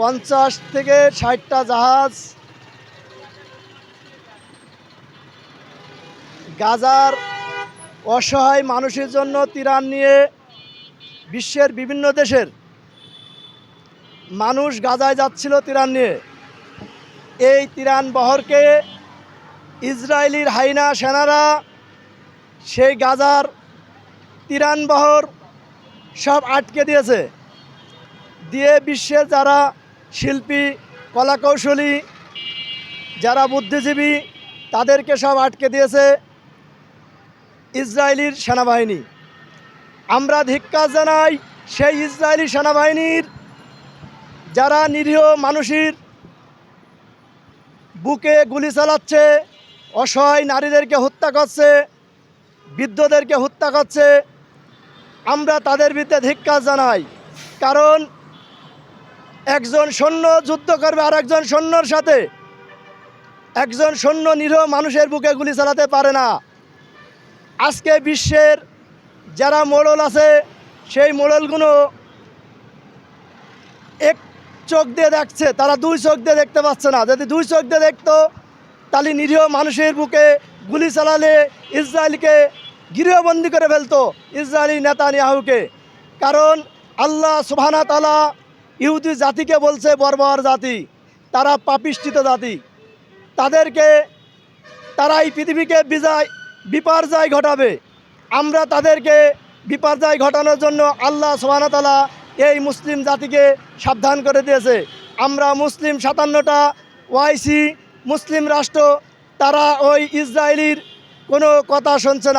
পঞ্চাশ থেকে ষাটটা জাহাজ। গাজার অসহায় মানুষের জন্য তিরান নিয়ে বিশ্বের বিভিন্ন দেশের মানুষ গাজায় যাচ্ছিল তিরান নিয়ে। এই তিরান বহরকে ইসরায়েলির হাইনা সেনারা সেই গাজার তিরান বহর সব আটকে দিয়েছে। দিয়ে বিশ্বের যারা শিল্পী, কলাকৌশলী, যারা বুদ্ধিজীবী, তাদেরকে সব আটকে দিয়েছে ইসরায়েলির সেনাবাহিনী। আমরা ধিক্কার জানাই সেই ইসরায়েলি সেনাবাহিনীর, যারা নিরীহ মানুষের বুকে গুলি চালাচ্ছে, অসহায় নারীদেরকে হত্যা করছে, বৃদ্ধদেরকে হত্যা করছে। আমরা তাদের বিরুদ্ধে ধিক্কার জানাই। কারণ একজন সৈন্য যুদ্ধ করবে আর একজন সৈন্যর সাথে। একজন সৈন্য নিরীহ মানুষের বুকে গুলি চালাতে পারে না। আজকে বিশ্বের যারা মোড়ল আছে, সেই মোড়লগুলো এক চোখ দিয়ে দেখছে, তারা দুই চোখ দিয়ে দেখতে পাচ্ছে না। যদি দুই চোখ দিয়ে দেখতো, তাহলে নিরীহ মানুষের বুকে গুলি চালালে ইসরায়েলকে গৃহবন্দী করে ফেলতো, ইসরায়েলি নেতা নিয়াহুকে কারণ আল্লাহ সুবহানা তালা ইহুদি জাতিকে বলছে বর্বর জাতি, তারা পাপিষ্ঠিত জাতি। তাদেরকে, তারা এই পৃথিবীকে বিজয়, বিপর্যয় ঘটাবে। আমরা তাদেরকে বিপর্যয় ঘটানোর জন্য আল্লাহ সোহানতালা এই মুসলিম জাতিকে সাবধান করে দিয়েছে। আমরা মুসলিম সাতান্নটা ওয়াইসি, মুসলিম রাষ্ট্র, তারা ওই ইসরায়েলির কোনো কথা শুনছে না।